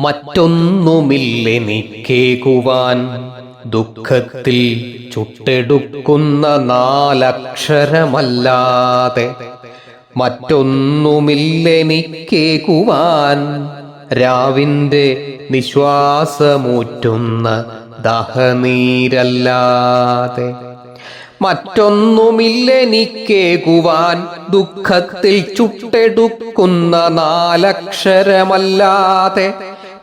മറ്റൊന്നുമില്ലെനിക്കേകുവാൻ ദുഃഖത്തിൽ ചുട്ടെടുക്കുന്ന നാലക്ഷരമല്ലാതെ മറ്റൊന്നുമില്ലെനിക്കേകുവാൻ രാവിന്റെ നിശ്വാസമൂറ്റുന്ന ദഹനീരല്ലാതെ മറ്റൊന്നുമില്ലെനിക്കേകുവാൻ ദുഃഖത്തിൽ ചുട്ടെടുക്കുന്ന നാലക്ഷരമല്ലാതെ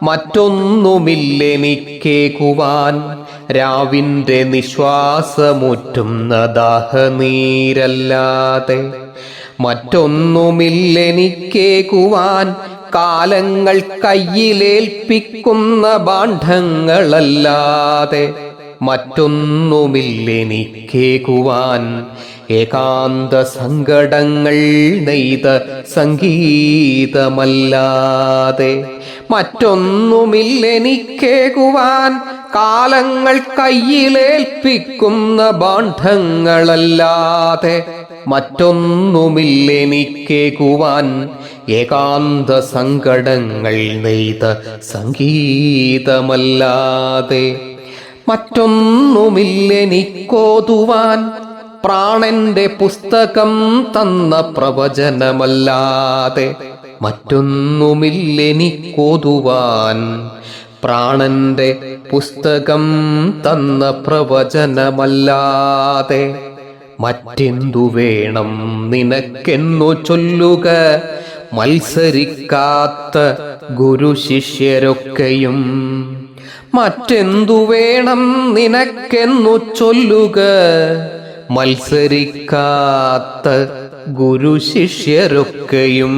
മറ്റൊന്നുമില്ലെനിക്കേകുവാൻ രാവിന്റെ നിശ്വാസമുറ്റുന്ന ദാഹനീരല്ലാതെ മറ്റൊന്നുമില്ലെനിക്കേകുവാൻ കാലങ്ങൾ കയ്യിലേൽപ്പിക്കുന്ന ബാണ്ഡങ്ങളല്ലാതെ മറ്റൊന്നുമില്ലെനിക്കേകുവാൻ ഏകാന്ത സങ്കടങ്ങൾ നെയ്ത സംഗീതമല്ലാതെ മറ്റൊന്നുമില്ലെനിക്കേകുവാൻ കാലങ്ങൾ കയ്യിലേൽപ്പിക്കുന്ന ബാണ്ഡങ്ങളല്ലാതെ മറ്റൊന്നുമില്ലെനിക്കേകുവാൻ ഏകാന്ത സങ്കടങ്ങൾ നെയ്ത സംഗീതമല്ലാതെ മറ്റൊന്നുമില്ലെനിക്കോതുവാൻ പ്രാണന്റെ പുസ്തകം തന്ന പ്രവചനമല്ലാതെ മറ്റൊന്നുമില്ലെനിക്കോതുവാൻ പ്രാണന്റെ പുസ്തകം തന്ന പ്രവചനമല്ലാതെ മറ്റെന്തു വേണം നിനക്കെന്നു ചൊല്ലുക? മത്സരിക്കാത്ത ഗുരു ശിഷ്യരൊക്കെയും മറ്റെന്തു വേണം നിനക്കെന്നു ചൊല്ലുക? മത്സരിക്കാത്ത ഗുരു ശിഷ്യരൊക്കെയും